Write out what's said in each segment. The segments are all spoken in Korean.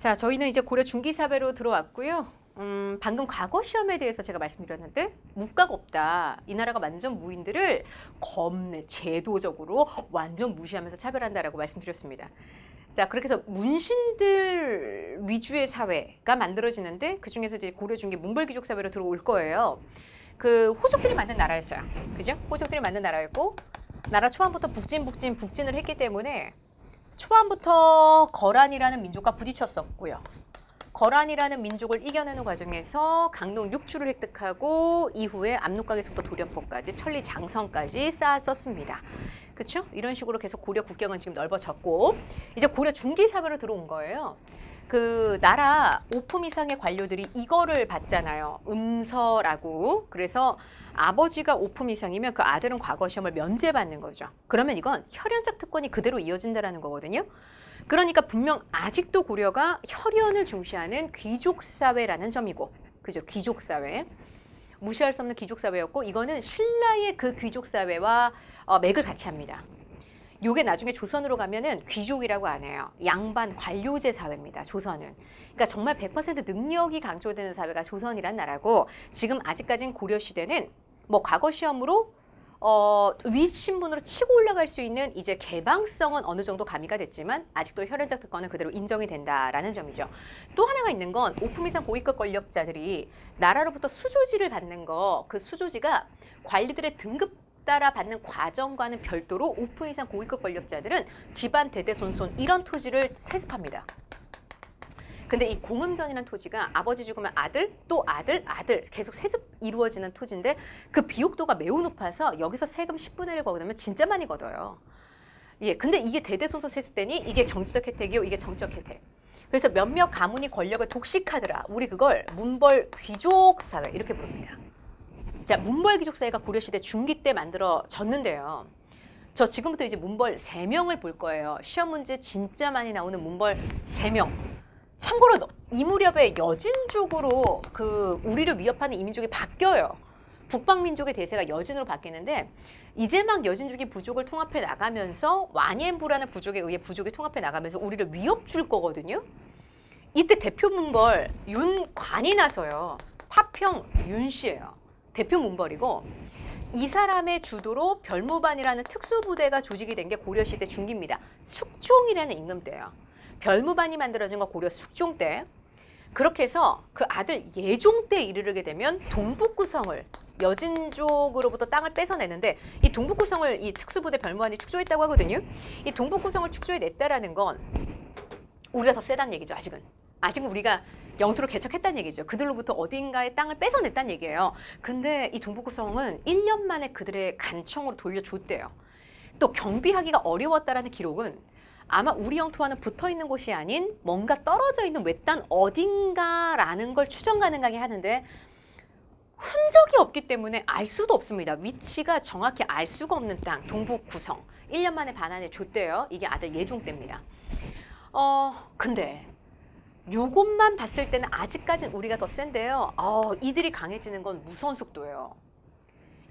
자, 저희는 이제 고려 중기사배로 들어왔고요. 음, 방금 과거 시험에 대해서 제가 말씀드렸는데 묵가가 없다. 이 나라가 완전 무인들을 겁내 제도적으로 완전 무시하면서 차별한다라고 말씀드렸습니다. 자, 그렇게 해서 문신들 위주의 사회가 만들어지는데 그 중에서 이제 고려 중기 문벌 귀족 사회로 들어올 거예요. 그 호족들이 만든 나라였어요. 그죠? 호족들이 만든 나라였고 나라 초반부터 북진 북진 북진을 했기 때문에 초반부터 거란이라는 민족과 부딪혔었고요. 거란이라는 민족을 이겨내는 과정에서 강동 육주를 획득하고 이후에 압록강에서부터 도련포까지 천리 장성까지 쌓았었습니다. 그렇죠? 이런 식으로 계속 고려 국경은 지금 넓어졌고 이제 고려 중기 사회로 들어온 거예요. 그 나라 오품 이상의 관료들이 이거를 받잖아요. 음서라고. 그래서 아버지가 오품 이상이면 그 아들은 과거 시험을 면제받는 거죠. 그러면 이건 혈연적 특권이 그대로 이어진다라는 거거든요. 그러니까 분명 아직도 고려가 혈연을 중시하는 귀족 사회라는 점이고, 그죠? 귀족 사회. 무시할 수 없는 귀족 사회였고, 이거는 신라의 그 귀족 사회와 어, 맥을 같이 합니다. 요게 나중에 조선으로 가면은 귀족이라고 안 해요. 양반 관료제 사회입니다. 조선은. 그러니까 정말 100% 능력이 강조되는 사회가 조선이란 나라고 지금 아직까진 고려 시대는 뭐 과거 시험으로 어, 윗신분으로 치고 올라갈 수 있는 이제 개방성은 어느 정도 가미가 됐지만 아직도 혈연적 특권은 그대로 인정이 된다라는 점이죠. 또 하나가 있는 건 오품 이상 고위급 권력자들이 나라로부터 수조지를 받는 거 그 수조지가 관리들의 등급 따라 받는 과정과는 별도로 오픈 이상 고위급 권력자들은 집안 대대손손 이런 토지를 세습합니다. 근데 이 공음전이라는 토지가 아버지 죽으면 아들 또 아들 아들 계속 세습 이루어지는 토지인데 그 비옥도가 매우 높아서 여기서 세금 10분의 1 거두면 진짜 많이 걷어요. 예, 근데 이게 대대손손 세습되니 이게 정치적 혜택이요, 이게 정치적 혜택. 그래서 몇몇 가문이 권력을 독식하더라. 우리 그걸 문벌 귀족 사회 이렇게 부릅니다. 자, 문벌 귀족 사회가 고려시대 중기 때 만들어졌는데요. 저 지금부터 이제 문벌 세명을볼 거예요. 시험 문제 진짜 많이 나오는 문벌 세명 참고로 너- 이 무렵에 여진족으로 그 우리를 위협하는 이민족이 바뀌어요. 북방민족의 대세가 여진으로 바뀌는데 이제 막 여진족이 부족을 통합해 나가면서 와니엔부라는 부족에 의해 부족이 통합해 나가면서 우리를 위협 줄 거거든요. 이때 대표 문벌 윤관이 나서요. 파평 윤 씨예요. 대표 문벌이고 이 사람의 주도로 별무반이라는 특수부대가 조직이 된 게 고려시대 중기입니다. 숙종이라는 임금 때예요. 별무반이 만들어진 건 고려 숙종 때. 그렇게 해서 그 아들 예종 때 이르게 되면 동북구성을 여진족으로부터 땅을 뺏어내는데 이 동북구성을 이 특수부대 별무반이 축조했다고 하거든요. 이 동북구성을 축조해냈다라는 건 우리가 더 세다는 얘기죠. 아직은. 아직은 우리가 영토를 개척했다는 얘기죠. 그들로부터 어딘가의 땅을 뺏어냈다는 얘기예요. 근데 이 동북구성은 1년 만에 그들의 간청으로 돌려줬대요. 또 경비하기가 어려웠다라는 기록은 아마 우리 영토와는 붙어 있는 곳이 아닌 뭔가 떨어져 있는 외딴 어딘가라는 걸 추정 가능하게 하는데 흔적이 없기 때문에 알 수도 없습니다. 위치가 정확히 알 수가 없는 땅, 동북 구성. 1년 만에 반환해 줬대요. 이게 아들 예종 때입니다. 어, 근데 요것만 봤을 때는 아직까지는 우리가 더 센데요. 어, 이들이 강해지는 건 무서운 속도예요.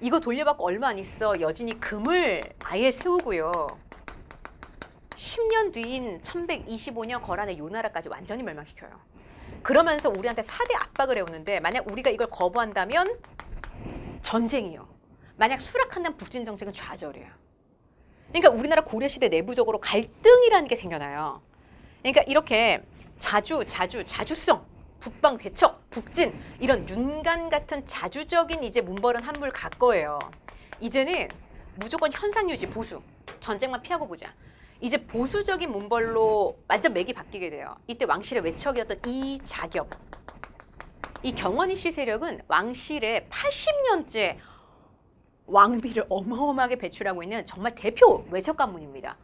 이거 돌려받고 얼마 안 있어 여진이 금을 아예 세우고요. 10년 뒤인 1125년 거란의 요 나라까지 완전히 멸망시켜요. 그러면서 우리한테 4대 압박을 해오는데 만약 우리가 이걸 거부한다면 전쟁이요. 만약 수락한다면 북진 정책은 좌절이에요. 그러니까 우리나라 고려시대 내부적으로 갈등이라는 게 생겨나요. 그러니까 이렇게 자주 자주 자주성 북방 배척 북진 이런 윤간 같은 자주적인 이제 문벌은 한물 갈 거예요. 이제는 무조건 현상 유지 보수 전쟁만 피하고 보자. 이제 보수적인 문벌로 완전 맥이 바뀌게 돼요. 이때 왕실의 외척이었던 이자겸 이 경원이 씨 세력은 왕실의 80년째 왕비를 어마어마하게 배출하고 있는 정말 대표 외척 가문입니다.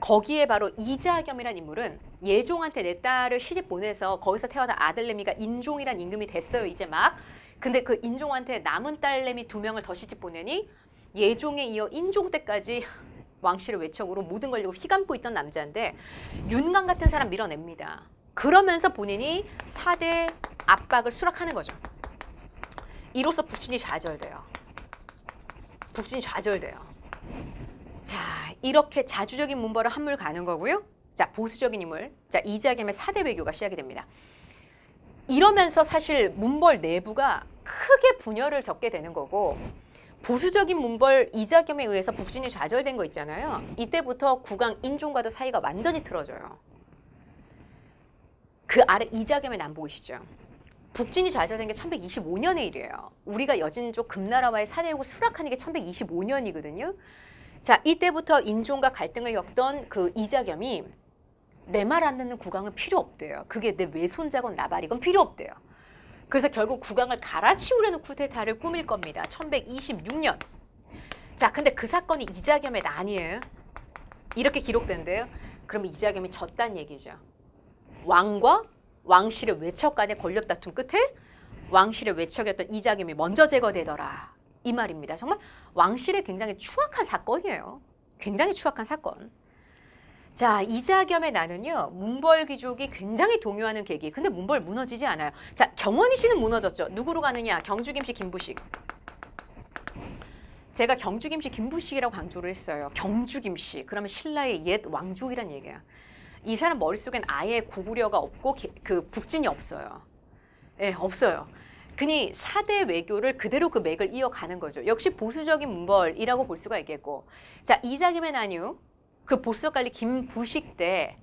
거기에 바로 이자겸이란 인물은 예종한테 내 딸을 시집 보내서 거기서 태어난 아들내미가 인종이란 임금이 됐어요 이제 막 근데 그 인종한테 남은 딸내미 두 명을 더 시집 보내니 예종에 이어 인종 때까지 왕실의 외척으로 모든 걸 휘감고 있던 남자인데 윤강 같은 사람 밀어냅니다 그러면서 본인이 4대 압박을 수락하는 거죠 이로써 북진이 좌절돼요 북진이 좌절돼요 자, 이렇게 자주적인 문벌을 한물 가는 거고요. 자, 보수적인 인물. 자, 이자겸의 사대 외교가 시작이 됩니다. 이러면서 사실 문벌 내부가 크게 분열을 겪게 되는 거고 보수적인 문벌 이자겸에 의해서 북진이 좌절된 거 있잖아요. 이때부터 국왕 인종과도 사이가 완전히 틀어져요. 그 아래 이자겸의 남보이시죠. 북진이 좌절된 게 1125년의 일이에요. 우리가 여진족 금나라와의 사대국을 수락하는 게 1125년이거든요. 자, 이때부터 인종과 갈등을 겪던 그 이자겸이 내 말 안 듣는 국왕은 필요 없대요. 그게 내 외손자건 나발이건 필요 없대요. 그래서 결국 국왕을 갈아치우려는 쿠데타를 꾸밀 겁니다. 1126년. 자, 근데 그 사건이 이자겸의 난이에요. 이렇게 기록된대요. 그럼 이자겸이 졌단 얘기죠. 왕과 왕실의 외척 간의 권력 다툼 끝에 왕실의 외척이었던 이자겸이 먼저 제거되더라. 이 말입니다. 정말 왕실의 굉장히 추악한 사건이에요. 굉장히 추악한 사건. 자, 이자겸의 나는요, 문벌 귀족이 굉장히 동요하는 계기. 근데 문벌 무너지지 않아요. 자, 경원이 씨는 무너졌죠. 누구로 가느냐? 경주 김씨 김부식. 제가 경주 김씨 김부식이라고 강조를 했어요. 경주 김씨. 그러면 신라의 옛 왕족이란 얘기야. 이 사람 머릿속엔 아예 고구려가 없고 기- 그 북진이 없어요. 예, 없어요. 그니 사대 외교를 그대로 그 맥을 이어가는 거죠. 역시 보수적인 문벌이라고 볼 수가 있겠고. 자, 이자겸의 난유. 그 보수적 관리 김부식 때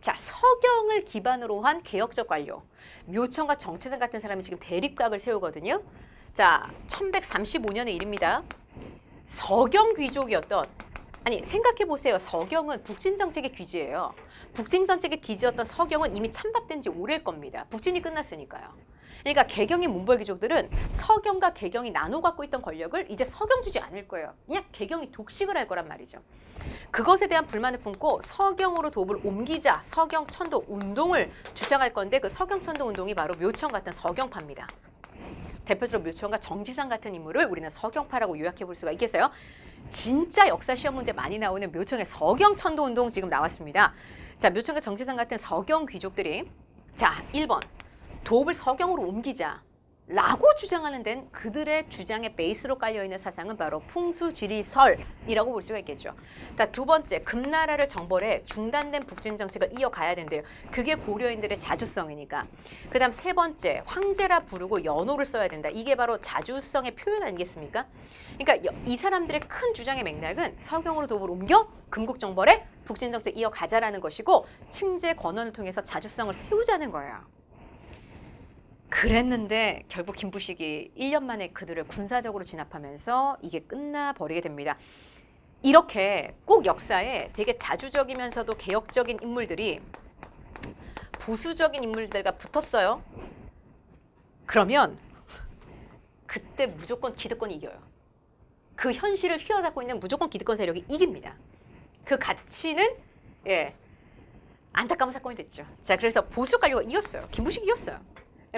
자, 서경을 기반으로 한 개혁적 관료. 묘청과 정치생 같은 사람이 지금 대립각을 세우거든요. 자, 1135년의 일입니다. 서경 귀족이었던 아니 생각해 보세요. 서경은 북진 정책의 귀지예요. 북진 정책의 귀지였던 서경은 이미 찬밥된 지 오래일 겁니다. 북진이 끝났으니까요. 그러니까 개경의 문벌 귀족들은 서경과 개경이 나눠 갖고 있던 권력을 이제 서경 주지 않을 거예요. 그냥 개경이 독식을 할 거란 말이죠. 그것에 대한 불만을 품고 서경으로 도읍을 옮기자 서경 천도 운동을 주장할 건데 그 서경 천도 운동이 바로 묘청 같은 서경파입니다. 대표적으로 묘청과 정지상 같은 인물을 우리는 서경파라고 요약해 볼 수가 있겠어요. 진짜 역사 시험 문제 많이 나오는 묘청의 서경 천도 운동 지금 나왔습니다. 자, 묘청과 정지상 같은 서경 귀족들이 자, 1번 도읍을 서경으로 옮기자. 라고 주장하는 데는 그들의 주장의 베이스로 깔려있는 사상은 바로 풍수지리설이라고 볼 수가 있겠죠. 자, 두 번째, 금나라를 정벌해 중단된 북진 정책을 이어가야 된대요. 그게 고려인들의 자주성이니까. 그 다음 세 번째, 황제라 부르고 연호를 써야 된다. 이게 바로 자주성의 표현 아니겠습니까? 그러니까 여- 이 사람들의 큰 주장의 맥락은 서경으로 도읍을 옮겨 금국 정벌에 북진 정책 이어가자라는 것이고 칭제 권원을 통해서 자주성을 세우자는 거예요. 그랬는데 결국 김부식이 1년 만에 그들을 군사적으로 진압하면서 이게 끝나버리게 됩니다. 이렇게 꼭 역사에 되게 자주적이면서도 개혁적인 인물들이 보수적인 인물들과 붙었어요. 그러면 그때 무조건 기득권이 이겨요. 그 현실을 휘어잡고 있는 무조건 기득권 세력이 이깁니다. 그 가치는 예 안타까운 사건이 됐죠. 자 그래서 보수 관료가 이겼어요. 김부식이 이겼어요.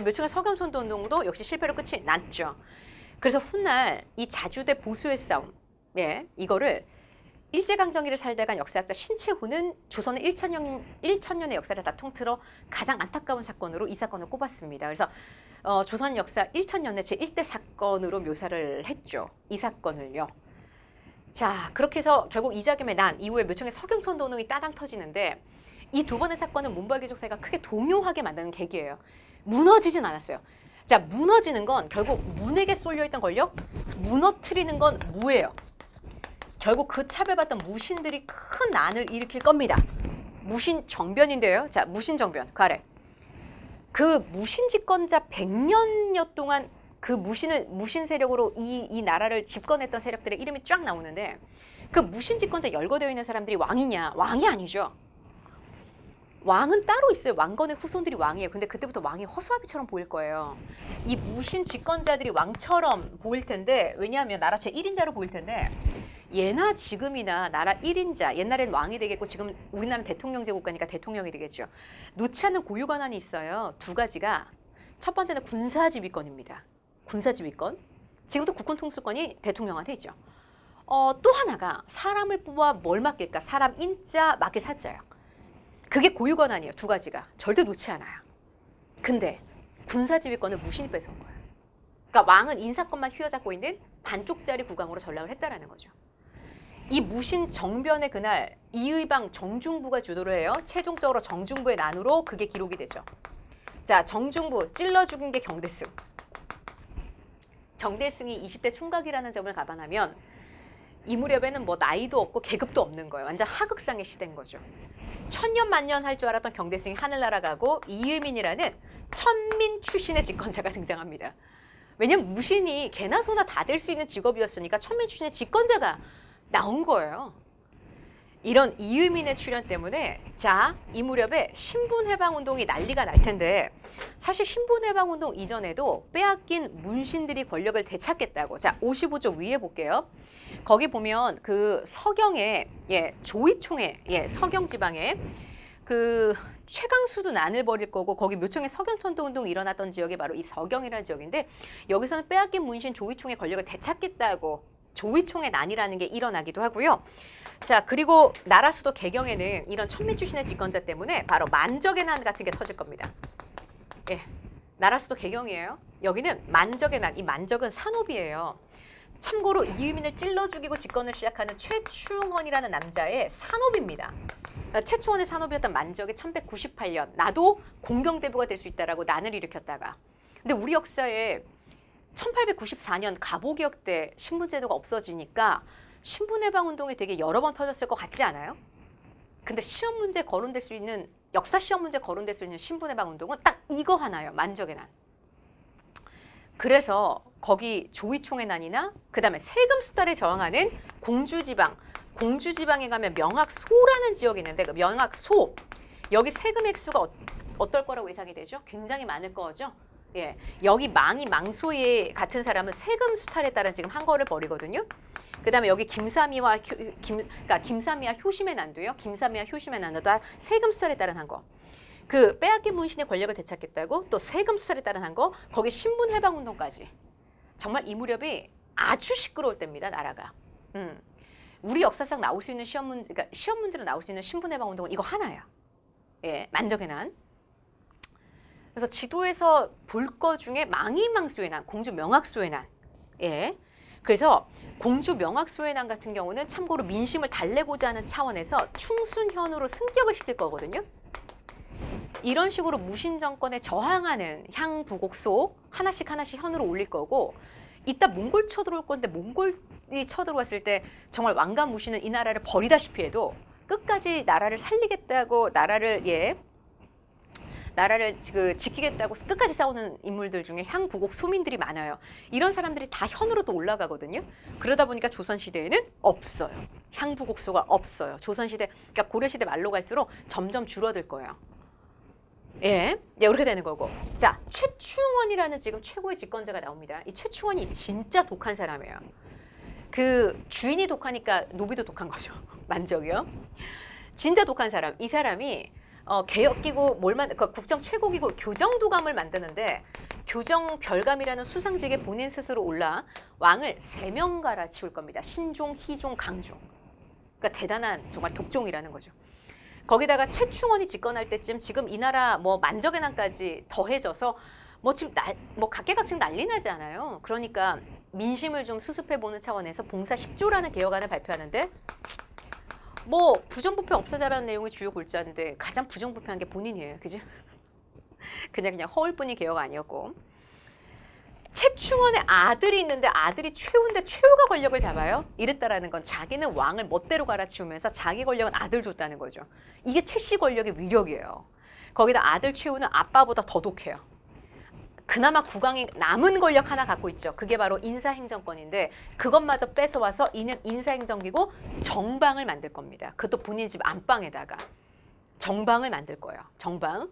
묘청의 서경선도 운동도 역시 실패로 끝이 났죠. 그래서 훗날 이 자주대 보수의 싸움, 예, 이거를 일제강점기를 살다간 역사학자 신채후는 조선의 1천년, 1천년의 역사를 다 통틀어 가장 안타까운 사건으로 이 사건을 꼽았습니다. 그래서 어, 조선 역사 1천년의 제1대 사건으로 묘사를 했죠. 이 사건을요. 자, 그렇게 해서 결국 이자겸의 난 이후에 묘청의 서경선도 운동이 따당 터지는데 이 두 번의 사건은 문벌 귀족 사회가 크게 동요하게 만드는 계기예요. 무너지진 않았어요. 자, 무너지는 건 결국 문에게 쏠려있던 권력, 무너뜨리는 건 무예요. 결국 그 차별받던 무신들이 큰 난을 일으킬 겁니다. 무신 정변인데요. 자, 무신 정변, 그 아래. 그 무신 집권자 100년여 동안 그 무신을, 무신 세력으로 이, 이 나라를 집권했던 세력들의 이름이 쫙 나오는데 그 무신 집권자 열거되어 있는 사람들이 왕이냐? 왕이 아니죠. 왕은 따로 있어요. 왕건의 후손들이 왕이에요. 근데 그때부터 왕이 허수아비처럼 보일 거예요. 이 무신 집권자들이 왕처럼 보일 텐데 왜냐하면 나라 제1인자로 보일 텐데 예나 지금이나 나라 1인자 옛날엔 왕이 되겠고 지금 우리나라는 대통령제 국가니까 대통령이 되겠죠. 놓지 않는 고유 권한이 있어요. 두 가지가 첫 번째는 군사지휘권입니다. 군사지휘권. 지금도 국군 통수권이 대통령한테 있죠. 어, 또 하나가 사람을 뽑아 뭘 맡길까? 사람 인자 맡길 사자예요. 그게 고유 권한이에요. 두 가지가 절대 놓지 않아요. 근데 군사지휘권을 무신이 뺏어온 거예요. 그러니까 왕은 인사권만 휘어잡고 있는 반쪽짜리 국왕으로 전락을 했다라는 거죠. 이 무신 정변의 그날 이의방 정중부가 주도를 해요. 최종적으로 정중부의 난으로 그게 기록이 되죠. 자, 정중부 찔러 죽인 게 경대승. 경대승이 20대 총각이라는 점을 감안하면 이 무렵에는 뭐 나이도 없고 계급도 없는 거예요. 완전 하극상의 시대인 거죠. 천년 만년 할 줄 알았던 경대승이 하늘나라 가고 이의민이라는 천민 출신의 집권자가 등장합니다. 왜냐면 무신이 개나 소나 다 될 수 있는 직업이었으니까 천민 출신의 집권자가 나온 거예요. 이런 이의민의 출현 때문에 자, 이 무렵에 신분해방 운동이 난리가 날 텐데 사실 신분해방 운동 이전에도 빼앗긴 문신들이 권력을 되찾겠다고 자, 55쪽 위에 볼게요. 거기 보면 그 서경에 예, 조이총에 예, 서경 지방에 그 최강수도 난을 벌일 거고 거기 묘청에 서경천도 운동이 일어났던 지역이 바로 이 서경이라는 지역인데 여기서는 빼앗긴 문신 조이총의 권력을 되찾겠다고 조이총의 난이라는 게 일어나기도 하고요. 자 그리고 나라 수도 개경에는 이런 천민 출신의 집권자 때문에 바로 만적의 난 같은 게 터질 겁니다. 예, 나라 수도 개경이에요. 여기는 만적의 난, 이 만적은 산업이에요. 참고로 이유민을 찔러 죽이고 집권을 시작하는 최충원이라는 남자의 산업입니다. 어, 최충원의 산업이었던 만적이 1198년 나도 공경대부가 될 수 있다라고 난을 일으켰다가 근데 우리 역사에 1894년 가보기역 때 신분제도가 없어지니까 신분해방 운동이 되게 여러 번 터졌을 것 같지 않아요? 근데 시험 문제 거론될 수 있는 역사 시험 문제 거론될 수 있는 신분해방 운동은 딱 이거 하나예요. 만적의 난. 그래서 거기 조이총의 난이나 그 다음에 세금 수달에 저항하는 공주지방 공주지방에 가면 명학소라는 지역이 있는데 그 명학소 여기 세금 액수가 어, 어떨 거라고 예상이 되죠? 굉장히 많을 거죠. 예, 여기 망이 망소의 같은 사람은 세금 수탈에 따른 지금 항거를 벌이거든요. 그다음에 여기 김삼이와 효, 김, 그러니까 김삼이와 효심의 난도요. 김삼이와 효심의 난도 다 세금 수탈에 따른 항거. 그 빼앗긴 문신의 권력을 되찾겠다고 또 세금 수탈에 따른 항거. 거기 신분 해방 운동까지. 정말 이 무렵이 아주 시끄러울 때입니다. 나라가. 음. 우리 역사상 나올 수 있는 시험 문제, 그러니까 시험 문제로 나올 수 있는 신분 해방 운동은 이거 하나야. 예, 만적의 난. 그래서 지도에서 볼 거 중에 망이망소의 난, 공주 명학소의 난. 예. 그래서 공주 명학소의 난 같은 경우는 참고로 민심을 달래고자 하는 차원에서 충순현으로 승격을 시킬 거거든요. 이런 식으로 무신 정권에 저항하는 향부곡소 하나씩 하나씩 현으로 올릴 거고 이따 몽골 쳐들어올 건데 몽골이 쳐들어왔을 때 정말 왕가 무신은 이 나라를 버리다시피 해도 끝까지 나라를 살리겠다고 나라를 예 나라를 그 지키겠다고 끝까지 싸우는 인물들 중에 향부곡 소민들이 많아요. 이런 사람들이 다 현으로 또 올라가거든요. 그러다 보니까 조선 시대에는 없어요. 향부곡소가 없어요. 조선 시대 그러니까 고려 시대 말로 갈수록 점점 줄어들 거예요. 예, 예, 이렇게 되는 거고. 자, 최충원이라는 지금 최고의 집권자가 나옵니다. 이 최충원이 진짜 독한 사람이에요. 그 주인이 독하니까 노비도 독한 거죠. 만적이요. 진짜 독한 사람. 이 사람이 어, 개혁기구 뭘만 그 국정 최고기구 교정도감을 만드는데 교정 별감이라는 수상직에 본인 스스로 올라 왕을 세 명 갈아치울 겁니다. 신종, 희종, 강종. 그러니까 대단한 정말 독종이라는 거죠. 거기다가 최충원이 집권할 때쯤 지금 이 나라 뭐 만적의 난까지 더해져서 뭐 지금 날, 뭐 각계각층 난리 나지 않아요. 그러니까 민심을 좀 수습해 보는 차원에서 봉사 10조라는 개혁안을 발표하는데 뭐 부정부패 없애자라는 내용이 주요 골자인데 가장 부정부패한 게 본인이에요. 그죠? 그냥 그냥 허울뿐이 개혁 아니었고 최충원의 아들이 있는데 아들이 최후인데 최후가 권력을 잡아요. 이랬다라는 건 자기는 왕을 멋대로 갈아치우면서 자기 권력은 아들 줬다는 거죠. 이게 최씨 권력의 위력이에요. 거기다 아들 최후는 아빠보다 더 독해요. 그나마 국왕이 남은 권력 하나 갖고 있죠. 그게 바로 인사행정권인데 그것마저 뺏어와서 이는 인사행정기고 정방을 만들 겁니다. 그것도 본인 집 안방에다가 정방을 만들 거예요. 정방.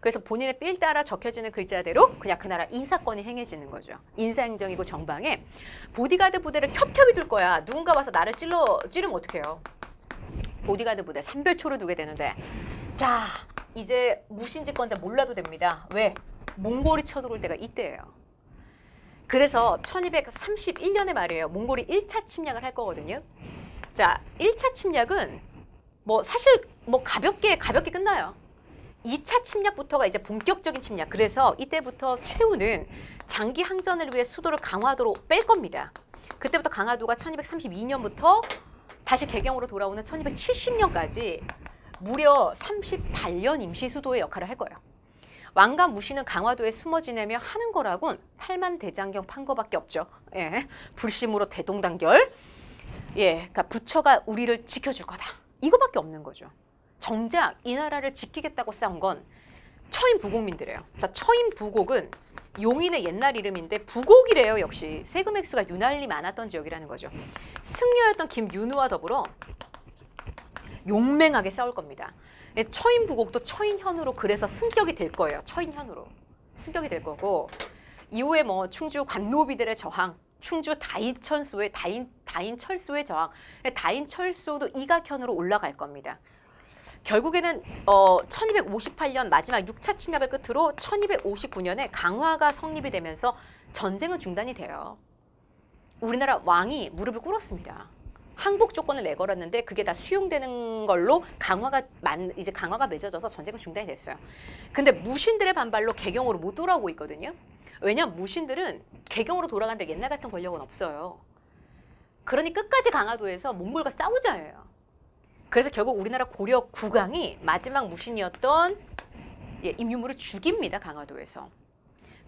그래서 본인의 삘 따라 적혀지는 글자대로 그냥 그 나라 인사권이 행해지는 거죠. 인사행정이고 정방에 보디가드 부대를 겹겹이 둘 거야. 누군가 와서 나를 찔러 찌르면 어떡해요. 보디가드 부대 삼별초를 두게 되는데 자 이제 무신집권자 몰라도 됩니다. 왜? 몽골이 쳐들어올 때가 이때예요. 그래서 1231년의 말이에요. 몽골이 1차 침략을 할 거거든요. 자, 1차 침략은 뭐 사실 뭐 가볍게 가볍게 끝나요. 2차 침략부터가 이제 본격적인 침략. 그래서 이때부터 최후는 장기 항전을 위해 수도를 강화도로 뺄 겁니다. 그때부터 강화도가 1232년부터 다시 개경으로 돌아오는 1270년까지 무려 38년 임시 수도의 역할을 할 거예요. 왕과 무신은 강화도에 숨어 지내며 하는 거라곤 팔만 대장경 판 거밖에 없죠. 예, 불심으로 대동단결. 예, 그러니까 부처가 우리를 지켜줄 거다. 이거밖에 없는 거죠. 정작 이 나라를 지키겠다고 싸운 건 처인 부곡민들이에요. 자, 처인 부곡은 용인의 옛날 이름인데 부곡이래요. 역시 세금 액수가 유난히 많았던 지역이라는 거죠. 승려였던 김윤우와 더불어 용맹하게 싸울 겁니다. 그래서 처인 부곡도 처인현으로 그래서 승격이 될 거예요. 처인현으로 승격이 될 거고 이후에 뭐 충주 관노비들의 저항, 충주 다인철수의 다인 다인철수의 저항, 다인철수도 이각현으로 올라갈 겁니다. 결국에는 어 1258년 마지막 6차 침략을 끝으로 1259년에 강화가 성립이 되면서 전쟁은 중단이 돼요. 우리나라 왕이 무릎을 꿇었습니다. 항복 조건을 내걸었는데 그게 다 수용되는 걸로 강화가 만 이제 강화가 맺어져서 전쟁은 중단이 됐어요. 근데 무신들의 반발로 개경으로 못 돌아오고 있거든요. 왜냐면 무신들은 개경으로 돌아간데 옛날 같은 권력은 없어요. 그러니 끝까지 강화도에서 몽골과 싸우자예요. 그래서 결국 우리나라 고려 국왕이 마지막 무신이었던 예, 임유무를 죽입니다 강화도에서.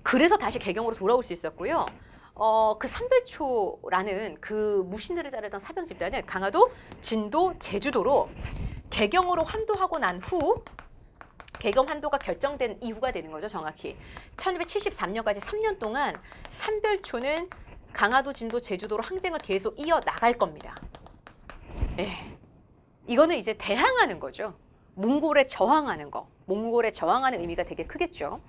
그래서 다시 개경으로 돌아올 수 있었고요. 어, 그 삼별초라는 그 무신들을 따르던 사병 집단은 강화도, 진도, 제주도로 개경으로 환도하고 난 후 개경 환도가 결정된 이후가 되는 거죠, 정확히. 1273년까지 3년 동안 삼별초는 강화도, 진도, 제주도로 항쟁을 계속 이어 나갈 겁니다. 예. 이거는 이제 대항하는 거죠. 몽골에 저항하는 거. 몽골에 저항하는 의미가 되게 크겠죠.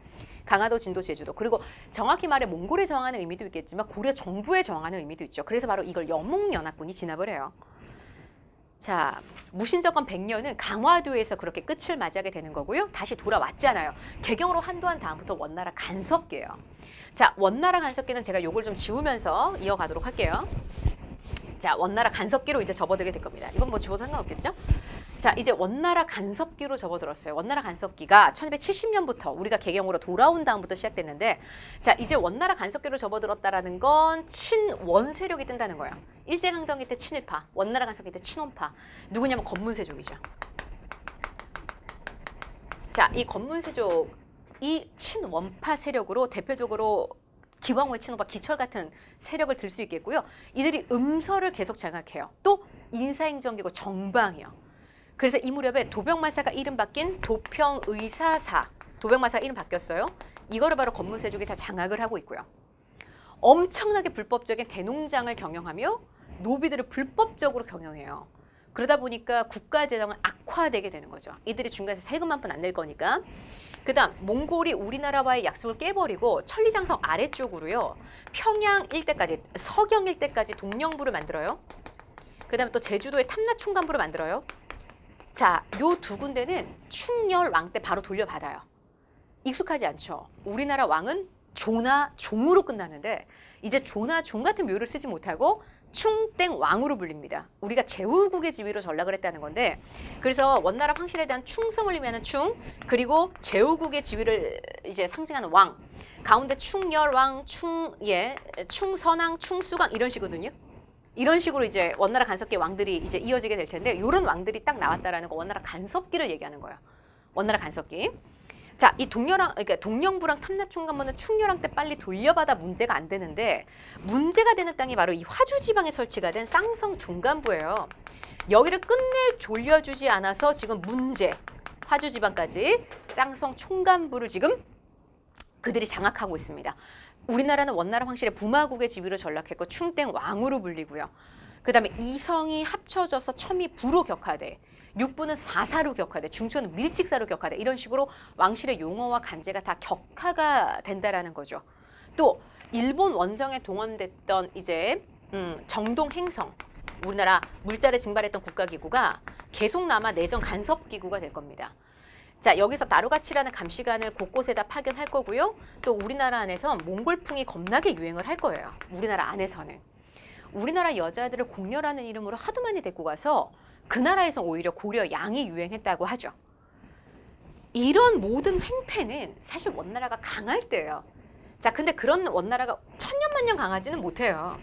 강화도, 진도, 제주도. 그리고 정확히 말해 몽골에 저항하는 의미도 있겠지만 고려 정부에 저항하는 의미도 있죠. 그래서 바로 이걸 영몽연합군이 진압을 해요. 자, 무신정권 100년은 강화도에서 그렇게 끝을 맞이하게 되는 거고요. 다시 돌아왔잖아요. 개경으로 한도한 다음부터 원나라 간섭기예요. 자, 원나라 간섭기는 제가 요걸 좀 지우면서 이어가도록 할게요. 자, 원나라 간섭기로 이제 접어들게 될 겁니다. 이건 뭐 지워도 상관없겠죠? 자, 이제 원나라 간섭기로 접어들었어요. 원나라 간섭기가 1270년부터 우리가 개경으로 돌아온 다음부터 시작됐는데, 자, 이제 원나라 간섭기로 접어들었다라는 건 친원 세력이 뜬다는 거예요. 일제강점기 때 친일파, 원나라 간섭기 때 친원파. 누구냐면 건문세족이죠. 자, 이 건문세족 이 친원파 세력으로 대표적으로 기왕후의 친오파 기철 같은 세력을 들 수 있겠고요. 이들이 음서를 계속 장악해요. 또 인사행정기고 정방이요. 그래서 이 무렵에 도병마사가 이름 바뀐 도평의사사 도병마사가 이름 바뀌었어요. 이거를 바로 건문세족이 다 장악을 하고 있고요. 엄청나게 불법적인 대농장을 경영하며 노비들을 불법적으로 경영해요. 그러다 보니까 국가 재정은 악화되게 되는 거죠. 이들이 중간에서 세금 한푼안 낼 거니까. 그다음 몽골이 우리나라와의 약속을 깨버리고 천리장성 아래쪽으로요. 평양 일대까지 서경 일대까지 동령부를 만들어요. 그다음에 또 제주도에 탐라충간부를 만들어요. 자, 요 두 군데는 충렬 왕 때 바로 돌려받아요. 익숙하지 않죠. 우리나라 왕은 조나 종으로 끝나는데 이제 조나 종 같은 묘를 쓰지 못하고 충땡 왕으로 불립니다. 우리가 제후국의 지위로 전락을 했다는 건데 그래서 원나라 황실에 대한 충성을 의미하는 충 그리고 제후국의 지위를 이제 상징하는 왕 가운데 충열왕 충예 충선왕 충수강 이런 식이거든요. 이런 식으로 이제 원나라 간섭기 왕들이 이제 이어지게 될 텐데 이런 왕들이 딱 나왔다라는 거 원나라 간섭기를 얘기하는 거예요. 원나라 간섭기. 자, 이 동료랑 그러니까 동령부랑 탐나총관문은 충렬왕 때 빨리 돌려받아 문제가 안 되는데 문제가 되는 땅이 바로 이 화주 지방에 설치가 된 쌍성 종간부예요. 여기를 끝내 돌려주지 않아서 지금 문제. 화주 지방까지 쌍성 총간부를 지금 그들이 장악하고 있습니다. 우리나라는 원나라 황실의 부마국의 지위로 전락했고 충땡 왕으로 불리고요. 그 다음에 이성이 합쳐져서 첨이 부로 격화돼. 육부는 사사로 격화돼, 중초는 밀직사로 격화돼 이런 식으로 왕실의 용어와 간제가 다 격화가 된다라는 거죠. 또 일본 원정에 동원됐던 이제 음, 정동 행성 우리나라 물자를 증발했던 국가기구가 계속 남아 내정 간섭기구가 될 겁니다. 자 여기서 나루가치라는 감시관을 곳곳에다 파견할 거고요. 또 우리나라 안에서 몽골풍이 겁나게 유행을 할 거예요. 우리나라 안에서는. 우리나라 여자들을 공렬하는 이름으로 하도 많이 데리고 가서 그 나라에서 오히려 고려 양이 유행했다고 하죠. 이런 모든 횡패는 사실 원나라가 강할 때예요. 자, 근데 그런 원나라가 천년만년 강하지는 못해요.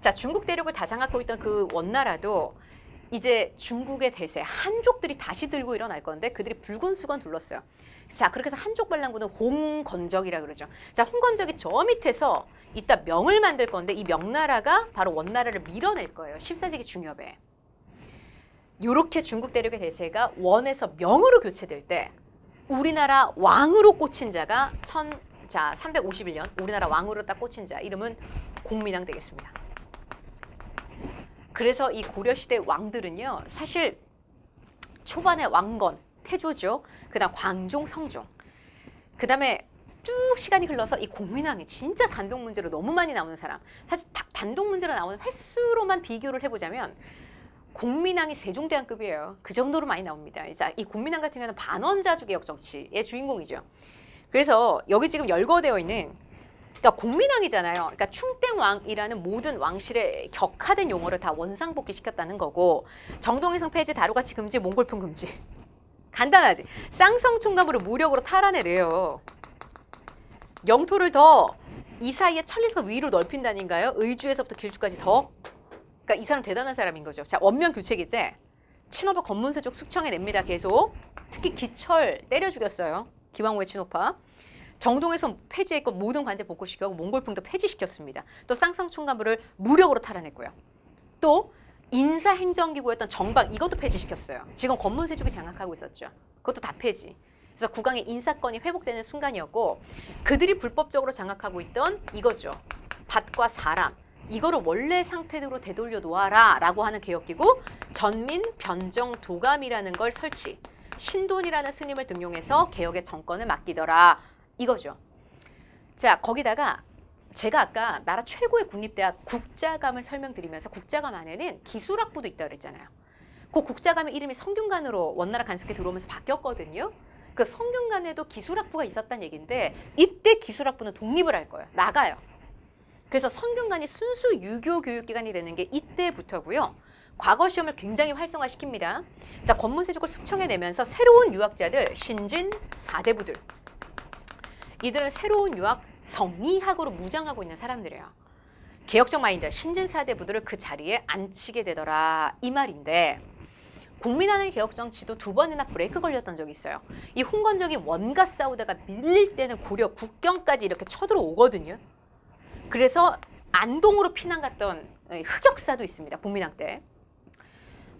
자, 중국 대륙을 다 장악하고 있던 그 원나라도 이제 중국의 대세 한족들이 다시 들고 일어날 건데 그들이 붉은 수건 둘렀어요. 자 그렇게 해서 한족 반란군은 홍건적이라 그러죠. 자 홍건적이 저 밑에서 이따 명을 만들 건데 이 명나라가 바로 원나라를 밀어낼 거예요. 14세기 중엽에. 요렇게 중국 대륙의 대세가 원에서 명으로 교체될 때 우리나라 왕으로 꽂힌 자가 천, 자 351년 우리나라 왕으로 딱 꽂힌 자 이름은 공민왕 되겠습니다. 그래서 이 고려시대 왕들은요 사실 초반에 왕건, 태조죠. 그다음 광종, 성종. 그다음에 쭉 시간이 흘러서 이 공민왕이 진짜 단독 문제로 너무 많이 나오는 사람. 사실 다- 단독 문제로 나오는 횟수로만 비교를 해보자면 공민왕이 세종대왕급이에요. 그 정도로 많이 나옵니다. 자, 이 공민왕 같은 경우는 반원자주 개혁 정치의 주인공이죠. 그래서 여기 지금 열거되어 있는 그러니까 공민왕이잖아요. 그러니까 충땡왕이라는 모든 왕실의 격화된 용어를 다 원상복귀 시켰다는 거고 정동해성 폐지 다루가치 금지 몽골풍 금지 간단하지. 쌍성 총감으로 무력으로 탈환해내요. 영토를 더 이 사이에 천리석 위로 넓힌다닌가요? 의주에서부터 길주까지 더. 그러니까 이 사람 대단한 사람인 거죠. 자 원명 교체기 때 친오파 건문세족 숙청해 냅니다. 계속 특히 기철 때려 죽였어요. 기왕후의 친오파. 정동에서 폐지했고 모든 관제 복구시키고 몽골풍도 폐지시켰습니다. 또 쌍성 총감부를 무력으로 탈환했고요. 또 인사행정기구였던 정박 이것도 폐지시켰어요. 지금 권문세족이 장악하고 있었죠. 그것도 다 폐지. 그래서 국왕의 인사권이 회복되는 순간이었고 그들이 불법적으로 장악하고 있던 이거죠. 밭과 사람 이거를 원래 상태로 되돌려 놓아라 라고 하는 개혁기구 전민 변정 도감이라는 걸 설치 신돈이라는 스님을 등용해서 개혁의 정권을 맡기더라 이거죠. 자 거기다가 제가 아까 나라 최고의 국립대학 국자감을 설명드리면서 국자감 안에는 기술학부도 있다고 그랬잖아요. 그 국자감의 이름이 성균관으로 원나라 간섭기 들어오면서 바뀌었거든요. 그 성균관에도 기술학부가 있었다는 얘기인데 이때 기술학부는 독립을 할 거예요. 나가요. 그래서 성균관이 순수 유교 교육기관이 되는 게 이때부터고요. 과거 시험을 굉장히 활성화시킵니다. 자, 권문세족을 숙청해내면서 새로운 유학자들, 신진 사대부들. 이들은 새로운 유학 성리학으로 무장하고 있는 사람들이에요. 개혁적 마인드, 신진 사대부들을 그 자리에 앉히게 되더라 이 말인데 국민안의 개혁 정치도 두 번이나 브레이크 걸렸던 적이 있어요. 이 홍건적이 원가 싸우다가 밀릴 때는 고려 국경까지 이렇게 쳐들어오거든요. 그래서 안동으로 피난 갔던 흑역사도 있습니다. 국민왕 때.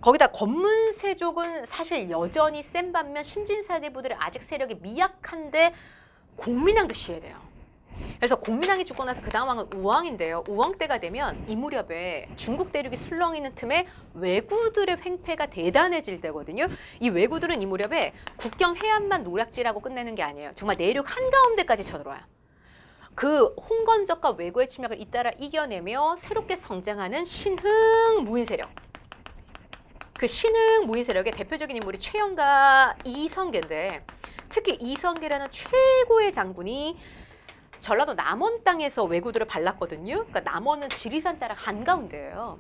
거기다 권문세족은 사실 여전히 센 반면 신진사대부들의 아직 세력이 미약한데 공민왕도 쉬어야 돼요. 그래서 공민왕이 죽고 나서 그 다음 왕은 우왕인데요. 우왕 때가 되면 이 무렵에 중국 대륙이 술렁이는 틈에 왜구들의 횡패가 대단해질 때거든요. 이 왜구들은 이 무렵에 국경 해안만 노략질하고 끝내는 게 아니에요. 정말 내륙 한가운데까지 쳐들어와요. 그 홍건적과 왜구의 침략을 잇따라 이겨내며 새롭게 성장하는 신흥 무인 세력. 그 신흥 무인 세력의 대표적인 인물이 최영과 이성계인데 특히 이성계라는 최고의 장군이 전라도 남원 땅에서 왜구들을 발랐거든요. 그러니까 남원은 지리산 자락 한가운데예요.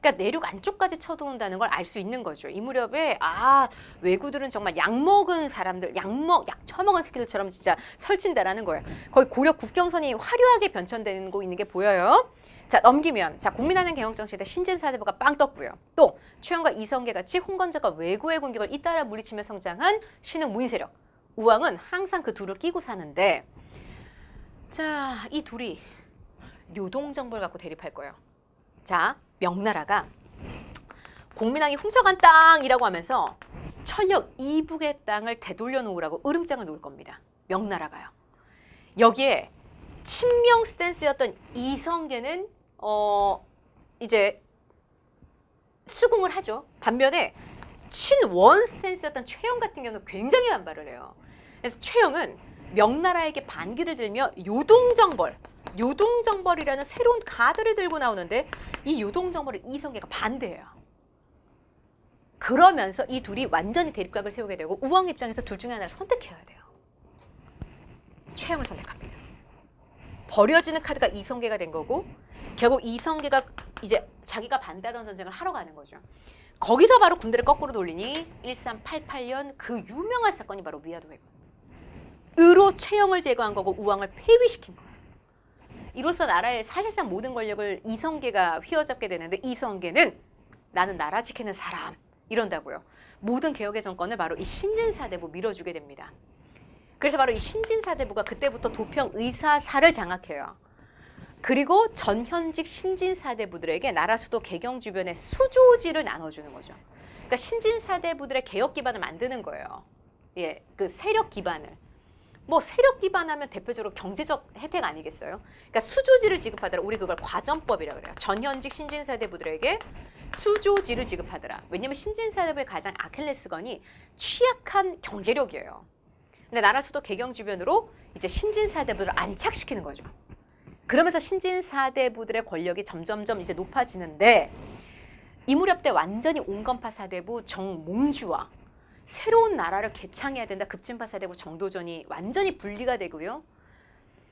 그러니까 내륙 안쪽까지 쳐들어온다는 걸 알 수 있는 거죠. 이 무렵에 아 왜구들은 정말 약 먹은 사람들, 약 먹, 약 처먹은 새끼들처럼 진짜 설친다라는 거예요. 거의 고려 국경선이 화려하게 변천되고 있는 게 보여요. 자 넘기면 자 국민하는 개혁정 시대 신진사대부가 빵 떴고요. 또 최영과 이성계 같이 홍건자가 왜구의 공격을 잇따라 물리치며 성장한 신흥 무인 세력. 우왕은 항상 그 둘을 끼고 사는데 자, 이 둘이 요동정벌 갖고 대립할 거예요. 자, 명나라가 공민왕이 훔쳐간 땅이라고 하면서 천력 이북의 땅을 되돌려 놓으라고 으름장을 놓을 겁니다. 명나라가요. 여기에 친명 스탠스였던 이성계는 어 이제 수긍을 하죠. 반면에 친원 스탠스였던 최영 같은 경우는 굉장히 반발을 해요. 그래서 최영은 명나라에게 반기를 들며 요동정벌, 요동정벌이라는 새로운 카드를 들고 나오는데 이 요동정벌을 이성계가 반대해요. 그러면서 이 둘이 완전히 대립각을 세우게 되고 우왕 입장에서 둘 중에 하나를 선택해야 돼요. 최영을 선택합니다. 버려지는 카드가 이성계가 된 거고 결국 이성계가 이제 자기가 반대하던 전쟁을 하러 가는 거죠. 거기서 바로 군대를 거꾸로 돌리니 1388년 그 유명한 사건이 바로 위화도 회군. 으로 최영을 제거한 거고 우왕을 폐위시킨 거예요. 이로써 나라의 사실상 모든 권력을 이성계가 휘어잡게 되는데 이성계는 나는 나라 지키는 사람 이런다고요. 모든 개혁의 정권을 바로 이 신진사대부 밀어주게 됩니다. 그래서 바로 이 신진사대부가 그때부터 도평 의사사를 장악해요. 그리고 전현직 신진사대부들에게 나라 수도 개경 주변의 수조지를 나눠주는 거죠. 그러니까 신진사대부들의 개혁 기반을 만드는 거예요. 예, 그 세력 기반을. 뭐 세력 기반하면 대표적으로 경제적 혜택 아니겠어요? 그러니까 수조지를 지급하더라. 우리 그걸 과전법이라 고 그래요. 전현직 신진사대부들에게 수조지를 지급하더라. 왜냐면 신진사대부의 가장 아킬레스건이 취약한 경제력이에요. 근데 나라 수도 개경 주변으로 이제 신진사대부를 안착시키는 거죠. 그러면서 신진사대부들의 권력이 점점점 이제 높아지는데 이 무렵 때 완전히 온건파 사대부 정몽주와 새로운 나라를 개창해야 된다 급진파 사대부 정도전이 완전히 분리가 되고요.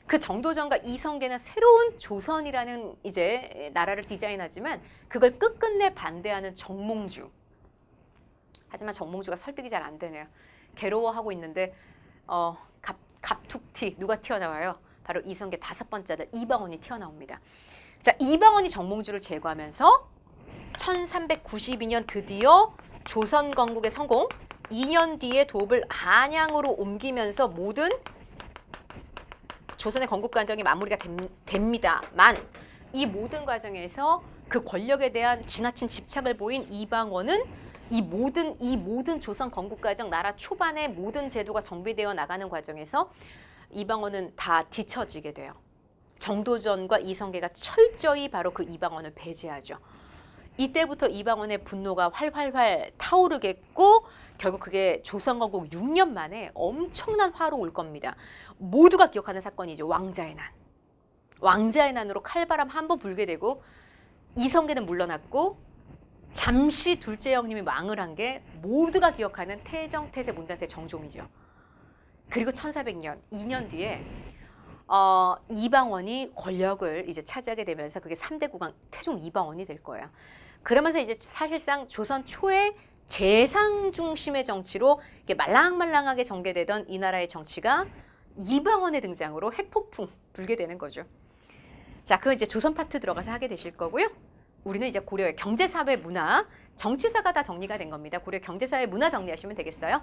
그 정도전과 이성계는 새로운 조선이라는 이제 나라를 디자인하지만 그걸 끝끝내 반대하는 정몽주. 하지만 정몽주가 설득이 잘 안 되네요. 괴로워하고 있는데 어, 갑, 갑툭튀 누가 튀어나와요? 바로 이성계 다섯 번째 아들 이방원이 튀어나옵니다. 자, 이방원이 정몽주를 제거하면서 1392년 드디어 조선 건국의 성공. 2년 뒤에 도읍을 안양으로 옮기면서 모든 조선의 건국 과정이 마무리가 됨, 됩니다만 이 모든 과정에서 그 권력에 대한 지나친 집착을 보인 이방원은 이 모든 이 모든 조선 건국 과정 나라 초반에 모든 제도가 정비되어 나가는 과정에서 이방원은 다 뒤처지게 돼요. 정도전과 이성계가 철저히 바로 그 이방원을 배제하죠. 이때부터 이방원의 분노가 활활활 타오르겠고 결국 그게 조선 건국 6년 만에 엄청난 화로 올 겁니다. 모두가 기억하는 사건이죠. 왕자의 난. 왕자의 난으로 칼바람 한 번 불게 되고 이성계는 물러났고 잠시 둘째 형님이 왕을 한 게 모두가 기억하는 태정 태세 문단세 정종이죠. 그리고 1400년 2년 뒤에 어, 이방원이 권력을 이제 차지하게 되면서 그게 3대 국왕 태종 이방원이 될 거예요. 그러면서 이제 사실상 조선 초의 재상 중심의 정치로 이렇게 말랑말랑하게 전개되던 이 나라의 정치가 이방원의 등장으로 핵폭풍 불게 되는 거죠. 자, 그 이제 조선 파트 들어가서 하게 되실 거고요. 우리는 이제 고려의 경제, 사회, 문화, 정치사가 다 정리가 된 겁니다. 고려 경제, 사회, 문화 정리하시면 되겠어요.